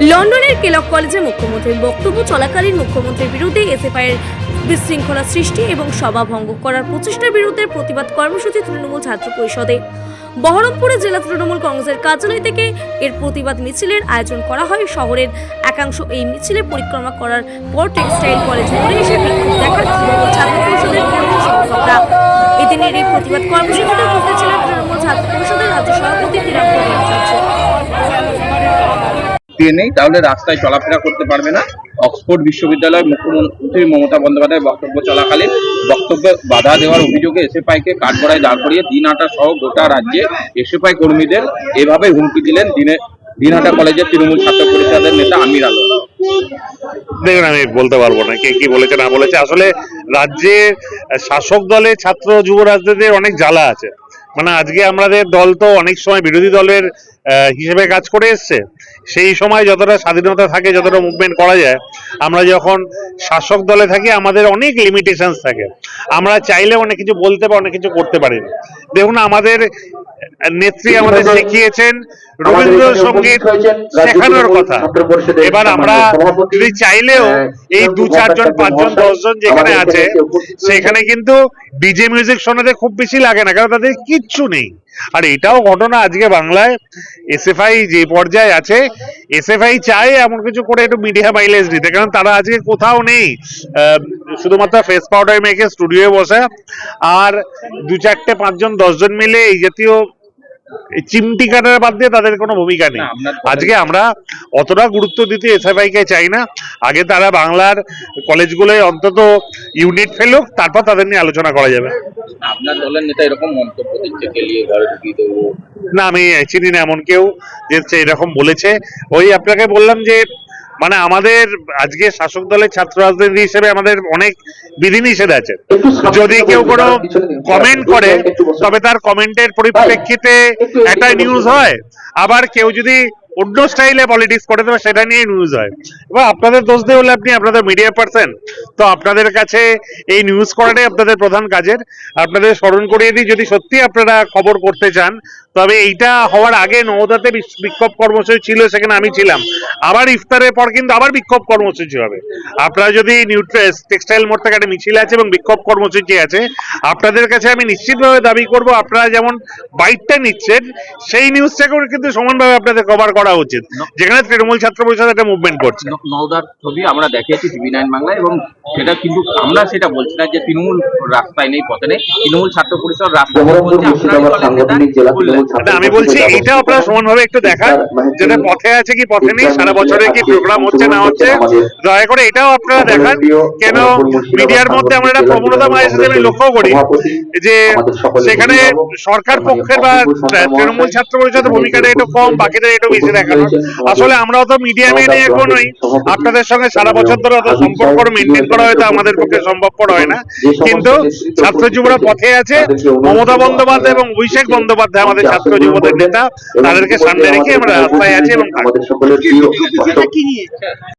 লন্ডনের কেলক কলেজে মুখ্যমন্ত্রীর বক্তব্য চলাকালীন মুখ্যমন্ত্রীর বিরুদ্ধে এসএফআইয়ের বিশৃঙ্খলা সৃষ্টি এবং সভা ভঙ্গ করার প্রচেষ্টার বিরুদ্ধে প্রতিবাদ কর্মসূচি তৃণমূল ছাত্র পরিষদে। বহরমপুরে জেলা তৃণমূল কংগ্রেসের কার্যালয় থেকে এর প্রতিবাদ মিছিলের আয়োজন করা হয়। শহরের একাংশ এই মিছিলে পরিক্রমা করার পর টেক্সটাইল কলেজ মোড়ে এসে বিক্ষোভ দেখান তৃণমূল ছাত্র পরিষদের সমর্থকরা। এদিনের এই প্রতিবাদ কর্মসূচিতে উপস্থিত ছিলেন তৃণমূল ছাত্র পরিষদের রাজ্য সভাপতি আচার্য দিয়ে নেই, তাহলে রাস্তায় চলাফেরা করতে পারবে না। অক্সফোর্ড বিশ্ববিদ্যালয়ের মুখ্যমন্ত্রী মমতা বন্দ্যোপাধ্যায় বক্তব্য চলাকালীন বক্তব্যে বাধা দেওয়ার অভিযোগে এসএফআইকে কাঠগড়ায় দাঁড় করিয়ে দিনহাটা সহ গোটা রাজ্যে এসএফআই কর্মীদের এভাবে হুমকি দিলেন দিনে দিনহাটা কলেজের তৃণমূল ছাত্র পরিষদের নেতা আমির আলম। দেখুন, আমি বলতে পারব না, কে কি বলেছে, না বলেছে। আসলে রাজ্যে শাসক দলে ছাত্র যুব রাজনীতির অনেক জ্বালা আছে। মানে আজকে আমাদের দল তো অনেক সময় বিরোধী দলের হিসেবে কাজ করে এসছে। সেই সময় যতটা স্বাধীনতা থাকে যতটা মুভমেন্ট করা যায় আমরা যখন শাসক দলে থাকি আমাদের অনেক লিমিটেশনস থাকে। আমরা চাইলে অনেক কিছু বলতে বা অনেক কিছু করতে পারি দেখুন আমাদের নেত্রী আমাদের শিখিয়েছেন রবীন্দ্রসঙ্গীত শেখানোর কথা। এবার আমরা যদি চাইলেও এই দু চারজন পাঁচজন দশজন যেখানে আছে সেখানে কিন্তু ডিজে মিউজিক শোনাতে খুব বেশি লাগে না কারণ তাদের কিচ্ছু নেই। আর এটাও ঘটনা আজকে বাংলায়। এসএফআই যে পর্যায়ে আছে এসএফআই চায় এমন কিছু করে একটু মিডিয়া মাইলেজ নিতে কারণ তারা আজকে কোথাও নেই। শুধুমাত্র ফেস পাউডার মেখে স্টুডিওয়ে বসে। আর দু চারটে পাঁচজন দশজন মিলে এই জাতীয় এই চিমটি কাটার বাদ দিয়ে তাদের কোনো ভূমিকা নেই। আজকে আমরা অতটা গুরুত্ব দিতে এসআইআই কে চাই না। আগে তারা বাংলার কলেজগুলোয় অন্তত ইউনিট ফেলুক তারপর তাদের নিয়ে আলোচনা করা যাবে। আপনার দলের নেতা এরকম মন্তব্য দিচ্ছে গেলিয়ে ঘরে ঢুকিয়ে দেবো? না আমি চিনি না এমন কেউ যে এরকম বলেছে। ওই আপনাকে বললাম যে মানে আমাদের আজকে শাসক দলের ছাত্র রাজনীতি হিসেবে আমাদের অনেক বিধিনিষেধ আছে। যদি কেউ কোনো কমেন্ট করে, তবে তার কমেন্টের পরিপ্রেক্ষিতে একটা নিউজ হয়। আবার কেউ যদি অন্য স্টাইলে পলিটিক্স করে দেবে, সেটা নিয়ে নিউজ হয়। এবার আপনাদের দোষ দিয়ে হলে আপনি আপনাদের মিডিয়া পার্সন তো আপনাদের কাছে এই নিউজ করাটাই আপনাদের প্রধান কাজের। আপনাদের স্মরণ করিয়ে দিই, যদি সত্যি আপনারা খবর করতে চান, তবে এইটা হওয়ার আগে নওদাতে বিক্ষোভ কর্মসূচি ছিল, সেখানে আমি ছিলাম। আবার ইফতারের পর কিন্তু আবার বিক্ষোভ কর্মসূচি হবে। আপনারা যদি নিউট্রেস টেক্সটাইল মোড় থেকে একটা মিছিল আছে এবং বিক্ষোভ কর্মসূচি আছে, আপনাদের কাছে আমি নিশ্চিতভাবে দাবি করব, আপনারা যেমন বাইকটা নিচ্ছেন, সেই নিউজটাকেও কিন্তু সমানভাবে আপনাদের কভার করা উচিত। যেখানে তৃণমূল ছাত্র পরিষদ একটা মুভমেন্ট করছে। নওদার ছবি আমরা দেখিয়েছি টিভি নাইন বাংলায় এবং সেটা কিন্তু আমরা সেটা বলছি না যে তৃণমূল রাস্তায় নেই পথে নেই। তৃণমূল ছাত্র পরিষদ রাস্তায়। না, আমি বলছি এইটা আপনারা সমানভাবে একটু দেখান যেটা পথে আছে কি পথে নেই সারা বছরে কি প্রোগ্রাম হচ্ছে না হচ্ছে? দয়া করে এটাও আপনারা দেখান কেন মিডিয়ার মধ্যে আমরা একটা প্রবণতা মাঝে আমি লক্ষ্য করি যে সেখানে সরকার পক্ষের বা তৃণমূল ছাত্র পরিষদের ভূমিকাটা একটু কম বাকিদের একটু বেশি দেখানো। আসলে আমরাও তো মিডিয়া মেনে এখনই আপনাদের সঙ্গে সারা বছর ধরে অত সম্পর্ক মেনটেন করা হয়তো আমাদের পক্ষে সম্ভবপর হয় না। কিন্তু ছাত্র যুবরা পথে আছে। মমতা বন্দ্যোপাধ্যায় এবং অভিষেক বন্দ্যোপাধ্যায় আমাদের ছাত্র যুবদের নেতা। তাদেরকে সামনে রেখে আমরা রাস্তায় আছি এবং আমাদের সকলের প্রিয়